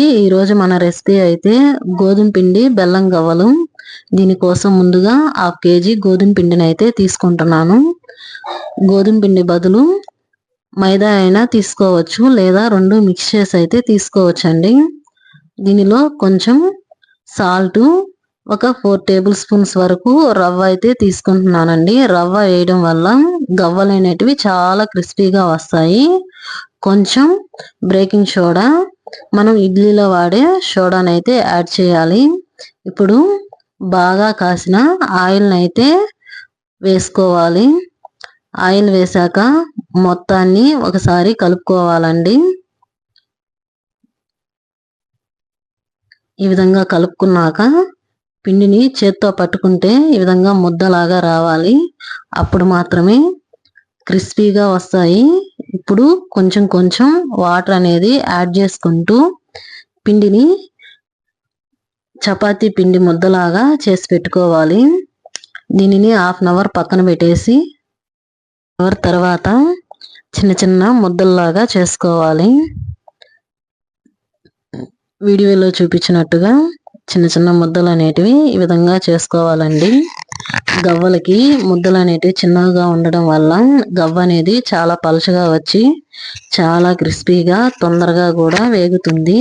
ఈరోజు మన రెసిపీ అయితే గోధుమ పిండి బెల్లం గవ్వలు. దీనికోసం ముందుగా హాఫ్ కేజీ గోధుమ పిండిని అయితే తీసుకుంటున్నాను. గోధుమ పిండి బదులు మైదా అయినా తీసుకోవచ్చు లేదా రెండు మిక్స్ చేసి అయితే తీసుకోవచ్చు అండి దీనిలో కొంచెం సాల్ట్ ఒక ఫోర్ టేబుల్ స్పూన్స్ వరకు రవ్వ అయితే తీసుకుంటున్నానండి. రవ్వ వేయడం వల్ల గవ్వలు అనేటివి చాలా క్రిస్పీగా వస్తాయి. కొంచెం బ్రేకింగ్ సోడా మనం ఇడ్లీలో వాడే సోడాని అయితే యాడ్ చేయాలి. ఇప్పుడు బాగా కాసిన ఆయిల్ని అయితే వేసుకోవాలి. ఆయిల్ వేసాక మొత్తాన్ని ఒకసారి కలుపుకోవాలండి. ఈ విధంగా కలుపుకున్నాక పిండిని చేత్తో పట్టుకుంటే ఈ విధంగా ముద్దలాగా రావాలి. అప్పుడు మాత్రమే క్రిస్పీగా వస్తాయి. ఇప్పుడు కొంచెం కొంచెం వాటర్ అనేది యాడ్ చేసుకుంటూ పిండిని చపాతీ పిండి ముద్దలాగా చేసి పెట్టుకోవాలి. దీనిని హాఫ్ అన్ అవర్ పక్కన పెట్టేసి అవర్ తర్వాత చిన్న చిన్న ముద్దల్లాగా చేసుకోవాలి. వీడియోలో చూపించినట్టుగా చిన్న చిన్న ముద్దలు అనేటివి ఈ విధంగా చేసుకోవాలండి. గవ్వలకి ముద్దలు అనేటివి చిన్నగా ఉండడం వల్ల గవ్వ అనేది చాలా పలుచగా వచ్చి చాలా క్రిస్పీగా తొందరగా కూడా వేగుతుంది.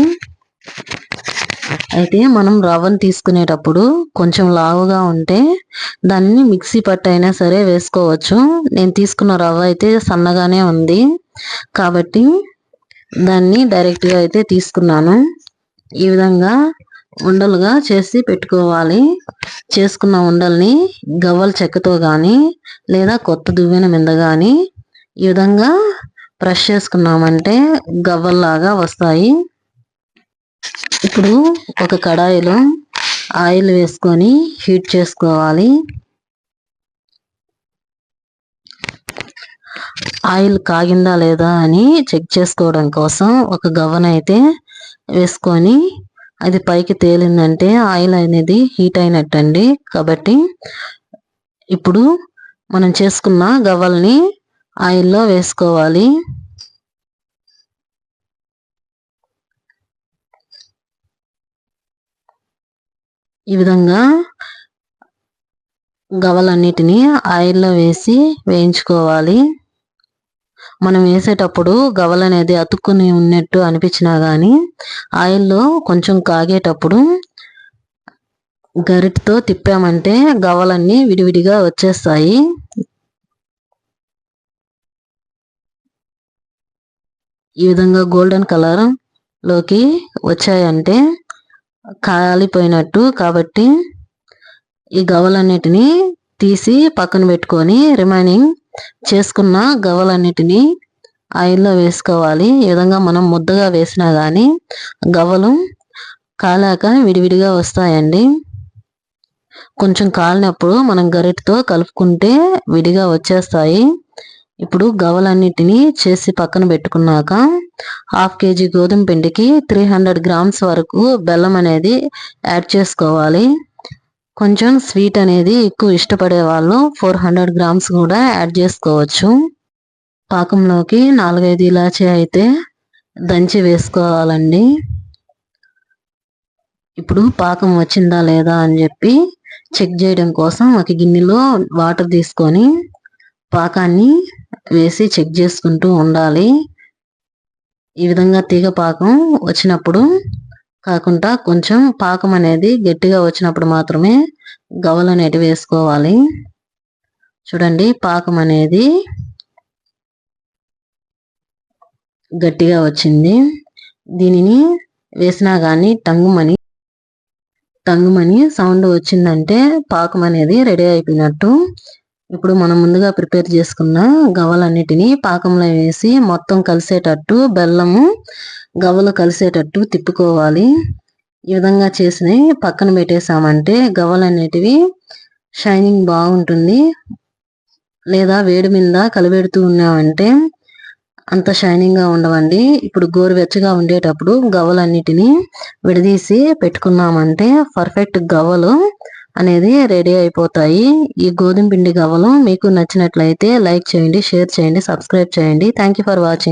అయితే మనం రవ్వను తీసుకునేటప్పుడు కొంచెం లావుగా ఉంటే దాన్ని మిక్సీ పట్టు అయినా సరే వేసుకోవచ్చు. నేను తీసుకున్న రవ్వ అయితే సన్నగానే ఉంది. కాబట్టి దాన్ని డైరెక్ట్గా అయితే తీసుకున్నాను. ఈ విధంగా ఉండలుగా చేసి పెట్టుకోవాలి. చేసుకున్న ఉండల్ని గవ్వల చెక్కతో కానీ లేదా కొత్త దువ్వెన మీద కానీ ఈ విధంగా ప్రెష్ చేసుకున్నామంటే గవ్వల్లాగా వస్తాయి. ఇప్పుడు ఒక కడాయిలో ఆయిల్ వేసుకొని హీట్ చేసుకోవాలి. ఆయిల్ కాగిందా లేదా అని చెక్ చేసుకోవడం కోసం ఒక గవ్వనైతే వేసుకొని అది పైకి తేలిందంటే ఆయిల్ అనేది హీట్ అయినట్టండి. కాబట్టి ఇప్పుడు మనం చేసుకున్న గవ్వల్ని ఆయిల్లో వేసుకోవాలి. ఈ విధంగా గవలన్నిటిని ఆయిల్లో వేసి వేయించుకోవాలి. మనం వేసేటప్పుడు గవలు అనేది అతుక్కుని ఉన్నట్టు అనిపించినా కానీ ఆయిల్లో కొంచెం కాగేటప్పుడు గరిటతో తిప్పామంటే గవలన్నీ విడివిడిగా వచ్చేస్తాయి. ఈ విధంగా గోల్డెన్ కలర్లోకి వచ్చాయంటే కాలిపోయినట్టు కాబట్టి ఈ గవలన్నిటిని తీసి పక్కన పెట్టుకొని రిమైనింగ్ చేసుకున్న గవ్వలన్నిటినీ ఆయిల్లో వేసుకోవాలి. ఈ విధంగా మనం ముద్దగా వేసినా కానీ గవ్వలు కాలాక విడివిడిగా వస్తాయండి. కొంచెం కాలినప్పుడు మనం గరిటతో కలుపుకుంటే విడిగా వచ్చేస్తాయి. ఇప్పుడు గవ్వలన్నిటినీ చేసి పక్కన పెట్టుకున్నాక హాఫ్ కేజీ గోధుమ పిండికి త్రీ హండ్రెడ్ గ్రామ్స్ వరకు బెల్లం అనేది యాడ్ చేసుకోవాలి. కొంచెం స్వీట్ అనేది ఎక్కువ ఇష్టపడే వాళ్ళు ఫోర్ హండ్రెడ్ గ్రామ్స్ కూడా యాడ్ చేసుకోవచ్చు. పాకంలోకి నాలుగైదు ఇలాచి అయితే దంచి వేసుకోవాలండి. ఇప్పుడు పాకం వచ్చిందా లేదా అని చెప్పి చెక్ చేయడం కోసం ఒక గిన్నెలో వాటర్ తీసుకొని పాకాన్ని వేసి చెక్ చేసుకుంటూ ఉండాలి. ఈ విధంగా తీగ పాకం వచ్చినప్పుడు కాకుండా కొంచెం పాకం అనేది గట్టిగా వచ్చినప్పుడు మాత్రమే గవలు అనేటివి వేసుకోవాలి. చూడండి పాకం అనేది గట్టిగా వచ్చింది. దీనిని వేసినా కానీ టంగుమని టంగుమని సౌండ్ వచ్చిందంటే పాకం అనేది రెడీ అయిపోయినట్టు ఇప్పుడు మనం ముందుగా ప్రిపేర్ చేసుకున్న గవ్వలన్నిటినీ పాకంలో వేసి మొత్తం కలిసేటట్టు బెల్లము గవ్వలు కలిసేటట్టు తిప్పుకోవాలి. ఈ విధంగా చేసి పక్కన పెట్టేసామంటే గవ్వలు అనేటివి షైనింగ్ బాగుంటుంది. లేదా వేడి మీద కలిపెడుతూ ఉన్నామంటే అంత షైనింగ్గా ఉండవండి. ఇప్పుడు గోరువెచ్చగా ఉండేటప్పుడు గవ్వలన్నిటిని విడదీసి పెట్టుకున్నామంటే పర్ఫెక్ట్ గవ్వలు అనేది రెడీ అయిపోతాయి. ఈ గోధుమ పిండి గవ్వలు మీకు నచ్చినట్లయితే లైక్ చేయండి షేర్ చేయండి సబ్స్క్రైబ్ చేయండి. Thank for watching